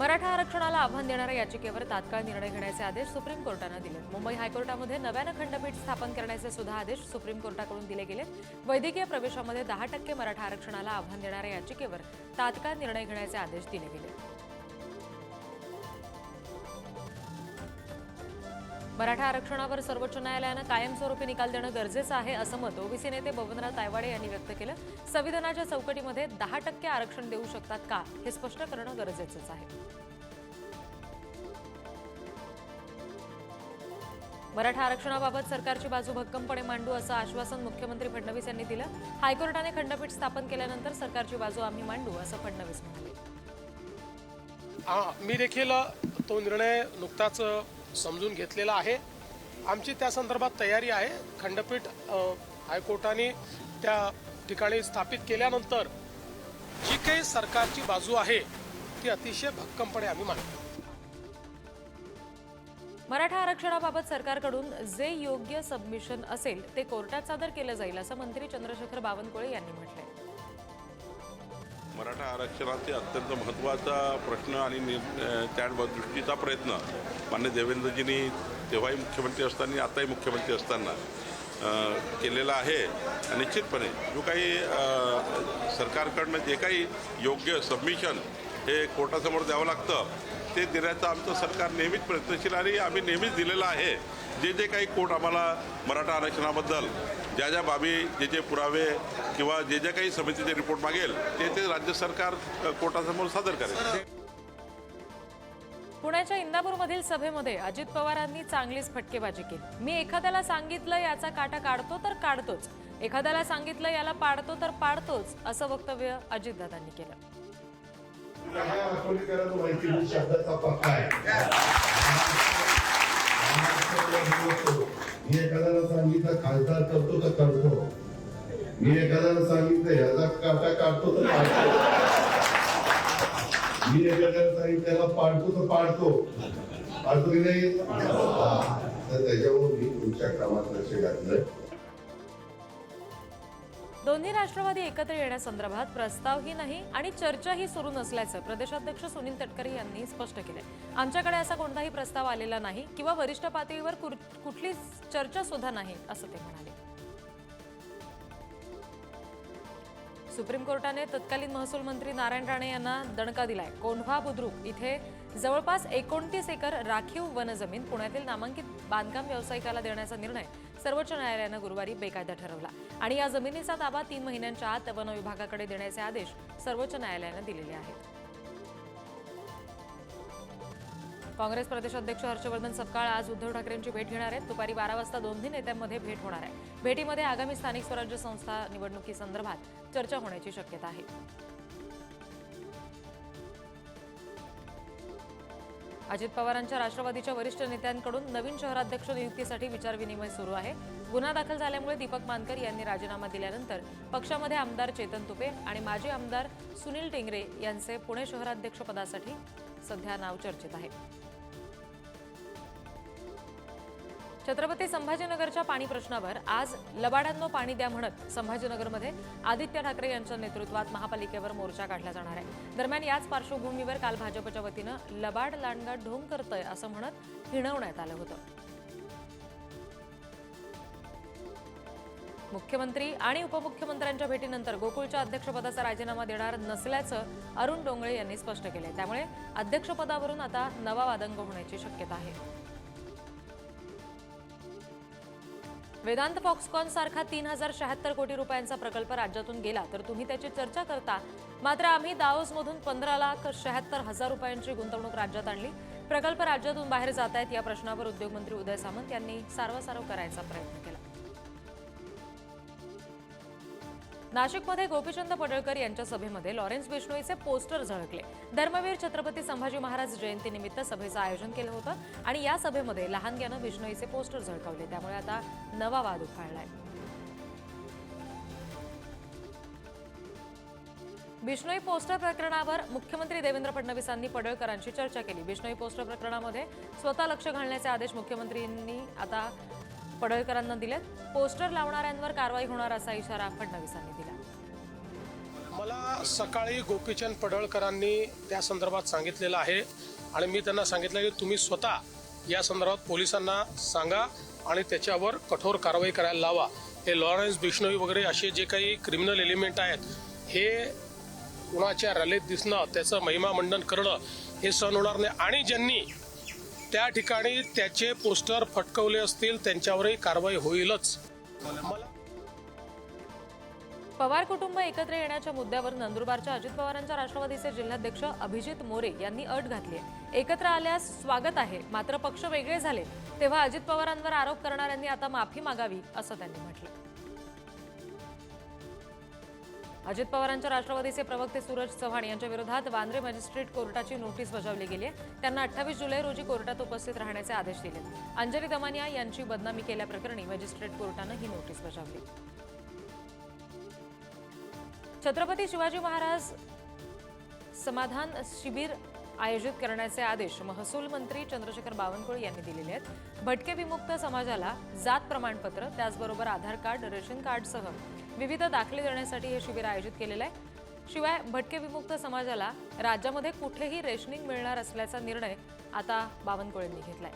मराठा आरक्षणाला आव्हान देणाऱ्या याचिकेवर तात्काळ निर्णय घेण्याचे आदेश सुप्रीम कोर्टानं दिले. मुंबई हायकोर्टामध्ये नव्यानं खंडपीठ स्थापन करण्याचे सुद्धा आदेश सुप्रीम कोर्टाकडून दिले गेले. वैद्यकीय प्रवेशामध्ये दहा टक्के मराठा आरक्षणाला आव्हान देणाऱ्या याचिकेवर तात्काळ निर्णय घेण्याचे आदेश दिले गेले. मराठा आरक्षणावर सर्वोच्च न्यायालयानं कायमस्वरूपी निकाल देणं गरजेचं आहे असं मत ओबीसी नेते बबनराव तायवाडे यांनी व्यक्त केलं. संविधानाच्या चौकटीमध्ये दहा टक्के आरक्षण देऊ शकतात का हे स्पष्ट करणं गरजेचंच आहे. मराठा आरक्षणाबाबत सरकारची बाजू भक्कमपणे मांडू असं आश्वासन मुख्यमंत्री फडणवीस यांनी दिलं. हायकोर्टाने खंडपीठ स्थापन केल्यानंतर सरकारची बाजू आम्ही मांडू असं फडणवीस म्हणाले. मी देखील तो निर्णय नुकताच समजून घेतलेला आहे. आमची त्या संदर्भात तयारी आहे. खंडपीठ हायकोर्टाने त्या ठिकाणी स्थापित केल्यानंतर जी काही सरकारची बाजू आहे ती अतिशय भक्कमपणे आम्ही मांडतो. मराठा आरक्षणाबाबत सरकारकडून जे योग्य सबमिशन असेल ते कोर्टात सादर केलं जाईल असं मंत्री चंद्रशेखर बावनकुळे यांनी म्हटलंय. मराठा आरक्षणाचे अत्यंत महत्त्वाचा प्रश्न आणि त्या दृष्टीचा प्रयत्न मान्य देवेंद्रजींनी तेव्हाही मुख्यमंत्री असताना आताही मुख्यमंत्री असताना केलेला आहे. निश्चितपणे जो काही सरकारकडनं जे काही योग्य सबमिशन हे कोर्टासमोर द्यावं लागतं ते देण्याचं आमचं सरकार नेहमीच प्रयत्नशील आणि आम्ही नेहमीच दिलेलं आहे. जे जे काही कोर्ट आम्हाला मराठा आरक्षणाबद्दल ज्या ज्या बाबी जे जे पुरावे किंवा जे जे काही समितीचे रिपोर्ट मागेल ते ते राज्य सरकार कोर्टासमोर सादर करेल. पुण्याच्या इंदापूरमधील सभेमध्ये अजित पवारांनी चांगलीच फटकेबाजी केली. मी एखाद्याला सांगितलं याचा काटा काढतो तर काढतोच. एखाद्याला सांगितलं याला पाडतो तर पाडतोच असं वक्तव्य अजितदादांनी केलं. मी एखाद्याला सांगितलं खासदार करतो तर करतो मी एखाद्याला सांगितलं याचा काटा काढतो तर काढतो मी एखाद्याला त्याला तर पाळतो पाळतो की नाही? तर त्याच्यावर मी तुमच्या कामात लक्ष घातलं दोन्ही राष्ट्रवादी एकत्र येण्यासंदर्भात प्रस्तावही नाही आणि चर्चाही सुरू नसल्याचं प्रदेशाध्यक्ष सुनील तटकरे यांनी स्पष्ट केलंय. आमच्याकडे असा कोणताही प्रस्ताव आलेला नाही किंवा वरिष्ठ पातळीवर कुठलीच चर्चा सुद्धा नाही असं ते म्हणाले. सुप्रीम कोर्टाने तत्कालीन महसूल मंत्री नारायण राणे यांना दणका दिलाय. कोंढवा बुद्रुक इथे जवळपास एकोणतीस एकर राखीव वनजमीन पुण्यातील नामांकित बांधकाम व्यावसायिकाला देण्याचा निर्णय सर्वोच्च न्यायालयानं गुरुवारी बेकायदा ठरवला. आणि या जमिनीचा ताबा तीन महिन्यांच्या आत वन विभागाकडे देण्याचे आदेश सर्वोच्च न्यायालयानं दिलेले आहेत. काँग्रेस प्रदेशाध्यक्ष हर्षवर्धन सपकाळ आज उद्धव ठाकरेंची भेट घेणार आहेत. दुपारी बारा वाजता दोन्ही नेत्यांमध्ये भेट होणार आहे. भेटीमध्ये आगामी स्थानिक स्वराज्य संस्था निवडणुकीसंदर्भात चर्चा होण्याची शक्यता आहे. अजित पवारांच्या राष्ट्रवादीच्या वरिष्ठ नेत्यांकडून नवीन शहराध्यक्ष नियुक्तीसाठी विचारविनिमय सुरू आहे. गुन्हा दाखल झाल्यामुळे दीपक मानकर यांनी राजीनामा दिल्यानंतर पक्षामध्ये आमदार चेतन तुपे आणि माजी आमदार सुनील टेंगरे यांचे पुणे शहराध्यक्षपदासाठी सध्या नाव चर्चेत आहे. छत्रपती संभाजीनगरच्या पाणी प्रश्नावर आज लबाडांनो पाणी द्या म्हणत संभाजीनगरमध्ये आदित्य ठाकरे यांच्या नेतृत्वात महापालिकेवर मोर्चा काढला जाणार आहे. दरम्यान याच पार्श्वभूमीवर काल भाजपच्या वतीनं लबाड लांडगा ढोंग करतय असं म्हणत हिणवण्यात आलं होतं. मुख्यमंत्री आणि उपमुख्यमंत्र्यांच्या भेटीनंतर गोकुळच्या अध्यक्षपदाचा राजीनामा देणार नसल्याचं अरुण डोंगळे यांनी स्पष्ट केलंय. त्यामुळे अध्यक्षपदावरून आता नवा वादंग होण्याची शक्यता आहे. वेदांत फॉक्सकॉन सारखा तीन हजार शहात्तर कोटी रुपयांचा प्रकल्प राज्यातून गेला तर तुम्ही त्याची चर्चा करता. मात्र आम्ही दाओसमधून पंधरा लाख शहात्तर हजार रुपयांची गुंतवणूक राज्यात आणली. प्रकल्प राज्यातून बाहेर जात आहेत या प्रश्नावर उद्योगमंत्री उदय सामंत यांनी सारवासारव करायचा प्रयत्न केला. नाशिकमध्ये गोपीचंद पडळकर यांच्या सभेमध्ये लॉरेन्स बिष्णोईचे पोस्टर झळकले. धर्मवीर छत्रपती संभाजी महाराज जयंतीनिमित्त सभेचं आयोजन केलं होतं आणि या सभेमध्ये लहानग्यानं बिष्णोईचे पोस्टर झळकावले. त्यामुळे आता नवा वाद उफाळलाय. बिष्णोई पोस्टर प्रकरणावर मुख्यमंत्री देवेंद्र फडणवीसांनी पडळकरांशी चर्चा केली. बिष्णोई पोस्टर प्रकरणामध्ये स्वतः लक्ष घालण्याचे आदेश मुख्यमंत्र्यांनी आता पडळकरांना दिलेत पोस्टर लावणाऱ्यांवर कारवाई होणार असा इशारा फडणवीसांनी दिला. मला सकाळी गोपीचंद पडळकरांनी त्या संदर्भात सांगितलेलं आहे आणि मी त्यांना सांगितलं की तुम्ही स्वतः या संदर्भात पोलिसांना सांगा आणि त्याच्यावर कठोर कारवाई करायला लावा. हे लॉरेन्स बिश्नोई वगैरे असे जे काही क्रिमिनल एलिमेंट आहेत हे कुणाच्या रॅलीत दिसणं त्याचं महिमा मंडन करणं हे सहन होणार नाही. आणि ज्यांनी त्या ठिकाणी त्याचे पोस्टर फटकवले असतील त्यांच्यावरही कारवाई होईलच. पवार कुटुंब एकत्र येण्याच्या मुद्द्यावर नंदुरबारच्या अजित पवारांच्या राष्ट्रवादीचे जिल्हाध्यक्ष अभिजित मोरे यांनी अट घातली आहे. एकत्र आल्यास स्वागत आहे मात्र पक्ष वेगळे झाले तेव्हा अजित पवारांवर आरोप करणाऱ्यांनी आता माफी मागावी असं त्यांनी म्हटलं. अजित पवारांच्या राष्ट्रवादीचे प्रवक्ते सूरज चव्हाण यांच्या विरोधात वांद्रे मॅजिस्ट्रेट कोर्टाची नोटीस बजावली गेली आहे. त्यांना अठ्ठावीस जुलै रोजी कोर्टात उपस्थित राहण्याचे आदेश दिले अंजली दमानिया यांची बदनामी केल्याप्रकरणी मॅजिस्ट्रेट कोर्टानं ही नोटीस बजावली छत्रपती शिवाजी महाराज समाधान शिबिर आयोजित करण्याचे आदेश महसूल मंत्री चंद्रशेखर बावनकुळे यांनी दिलेले आहेत. भटके विमुक्त समाजाला जात प्रमाणपत्र त्याचबरोबर आधार कार्ड रेशन कार्डसह विविध दाखले देण्यासाठी हे शिबिर आयोजित केलेलं आहे. शिवाय भटके विमुक्त समाजाला राज्यामध्ये कुठेही रेशनिंग मिळणार असल्याचा निर्णय आता बावनकुळेंनी घेतलाय.